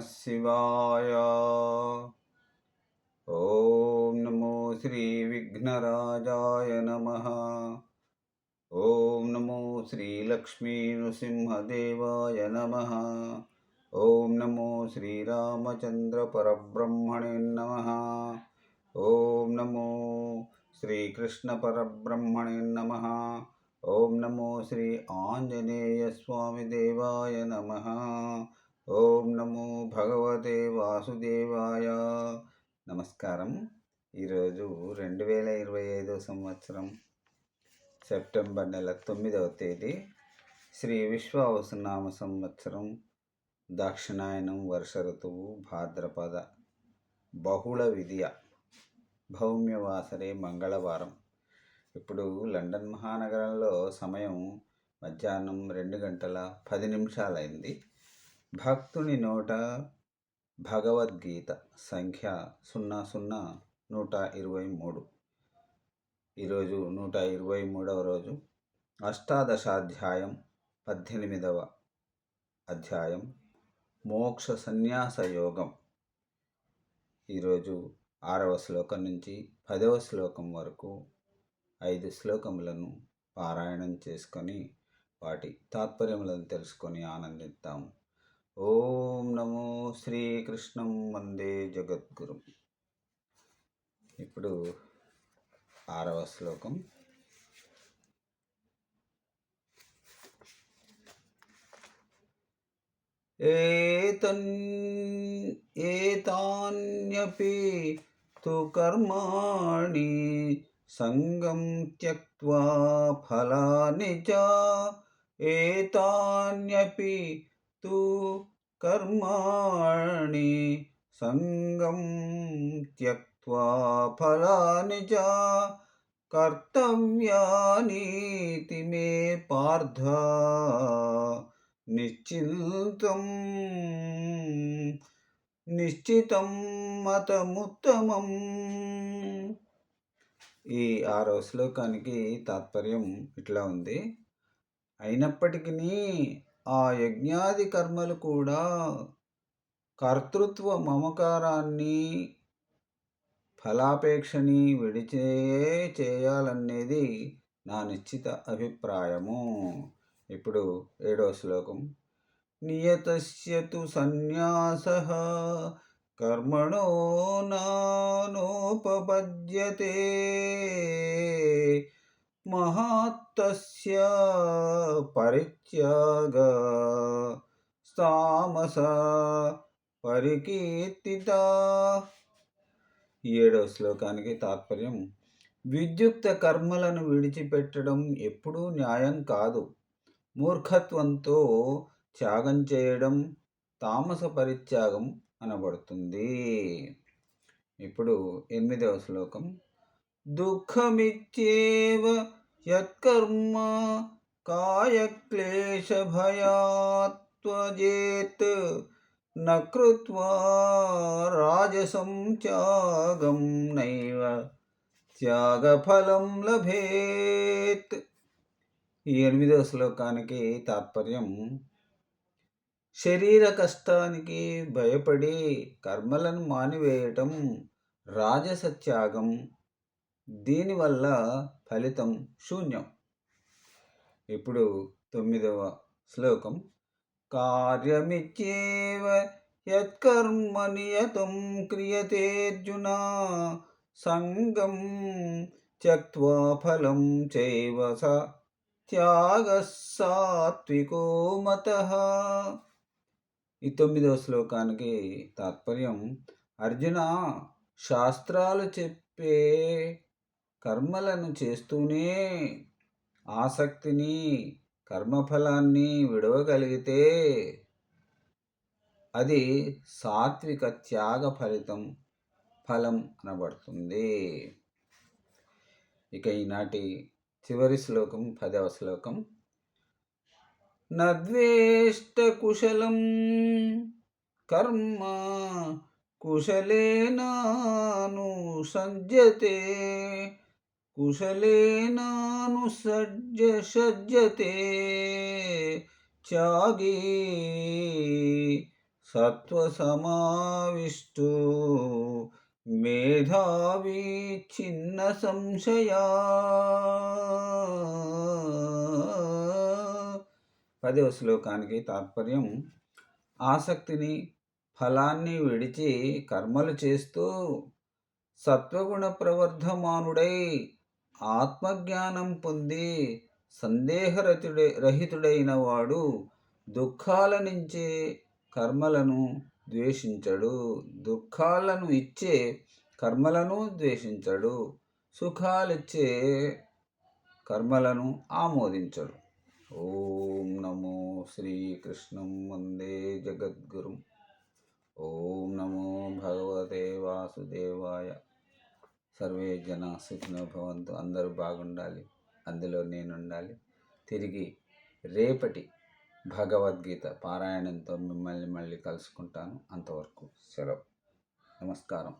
शिवाय। ॐ नमो श्रीविघ्नराजाय नमः। ॐ नमो श्रीलक्ष्मीनृसिंहदेवाय नमः। ॐ नमो श्रीरामचन्द्रपरब्रह्मणे नमः। ॐ नमो श्रीकृष्णपरब्रह्मणे नमः। ॐ नमो श्री आञ्जनेयस्वामिदेवाय नमः। ఓం నమో భగవతే వాసుదేవాయ. నమస్కారం. ఈరోజు రెండు వేల ఇరవై ఐదో సంవత్సరం సెప్టెంబర్ నెల తొమ్మిదవ తేదీ. శ్రీ విశ్వ అవసరనామ సంవత్సరం దాక్షిణాయనం వర్ష ఋతువు భాద్రపద బహుళ విద్య భౌమ్యవాసరే మంగళవారం. ఇప్పుడు లండన్ మహానగరంలో సమయం మధ్యాహ్నం రెండు గంటల పది నిమిషాలైంది. భక్తుని నోట భగవద్గీత సంఖ్య సున్నా సున్నా నూట ఇరవై మూడు. ఈరోజు నూట ఇరవై మూడవ రోజు. అష్టాదశాధ్యాయం పద్దెనిమిదవ అధ్యాయం మోక్ష సన్యాస యోగం. ఈరోజు ఆరవ శ్లోకం నుంచి పదవ శ్లోకం వరకు ఐదు శ్లోకములను పారాయణం చేసుకొని వాటి తాత్పర్యములను తెలుసుకొని ఆనందిద్దాము ఓం నమో శ్రీకృష్ణం వందే జగద్గురు. ఇప్పుడు ఆరవ శ్లోకం. ఏతన్ ఏతాన్యపి తు కర్మాణి సంగం త్యక్వా ఫలాని చ. ఏతాన్యపి తు కర్మాణి సంగం త్యక్వా ఫలాని చ కర్తవ్యానీతి మే పార్థ. నిశ్చింతం నిశ్చితం మతముత్తమం. ఈ ఆరో శ్లోకానికి తాత్పర్యం ఇట్లా ఉంది. అయినప్పటికీ ఆ యజ్ఞాది కర్మలు కూడా కర్తృత్వ మమకారాన్ని ఫలాపేక్షని విడిచే చేయాలనేది నా నిశ్చిత అభిప్రాయము. ఇప్పుడు ఏడో శ్లోకం. నియతస్యతు సన్యాస కర్మణో నానోపపద్యతే. మహాత్తస్య పరిత్యాగ తామస పరికీర్తిత ఏడవ శ్లోకానికి తాత్పర్యం విద్యుక్త కర్మలను విడిచిపెట్టడం ఎప్పుడూ న్యాయం కాదు. మూర్ఖత్వంతో త్యాగం చేయడం తామస పరిత్యాగం అనబడుతుంది. ఇప్పుడు ఎనిమిదవ శ్లోకం. దుఃఖమిత్యేవ యత్కర్మ కాయక్లేశభయాత్వజేత్ న రాజసం త్యాగం నైవ త్యాగఫలం లభేత్ ఈ ఎనిమిదవ శ్లోకానికి తాత్పర్యం శరీర కష్టానికి భయపడి కర్మలను మానివేయటం రాజస త్యాగం దీనివల్ల ఫలితం శూన్యం. ఇప్పుడు తొమ్మిదవ శ్లోకం. కార్యమిచ్చేవ యత్కర్మ నియతం క్రియతేర్జున సంగం త్యక్వా ఫలం చైవ స త్యాగ సాత్వికో మత. ఈ తొమ్మిదవ శ్లోకానికి తాత్పర్యం అర్జున శాస్త్రాలు చెప్పే కర్మలను చేస్తూనే ఆసక్తిని కర్మఫలాన్ని విడవగలిగితే అది సాత్విక త్యాగ ఫలితం ఫలం అనబడుతుంది. ఇక ఈనాటి చివరి శ్లోకం పదవ శ్లోకం. నద్వేష్ట కుశలం కర్మ కుశలేనాను సంజతే కుశలేనాను సజ్జ సజ్జతే త్యాగి సత్వసమావిష్టు మేధావి చిన్న సంశయా. పదవ శ్లోకానికి తాత్పర్యం ఆసక్తిని ఫలాన్ని విడిచి కర్మలు చేస్తూ సత్వగుణ ప్రవర్ధమానుడై ఆత్మజ్ఞానం పొంది సందేహరతుడే రహితుడైన వాడు దుఃఖాల నుంచి కర్మలను ద్వేషించడు. దుఃఖాలను ఇచ్చే కర్మలను ద్వేషించడు. సుఖాలిచ్చే కర్మలను ఆమోదించడు. ఓం నమో శ్రీకృష్ణం వందే జగద్గురు. ఓం నమో భగవతే వాసుదేవాయ. సర్వే జన సుఖినో భవంతు. అందరూ బాగుండాలి. అందులో నేను ఉండాలి తిరిగి రేపటి భగవద్గీత పారాయణంతో మిమ్మల్ని మళ్ళీ కలుసుకుంటాను. అంతవరకు సెలవు. నమస్కారం.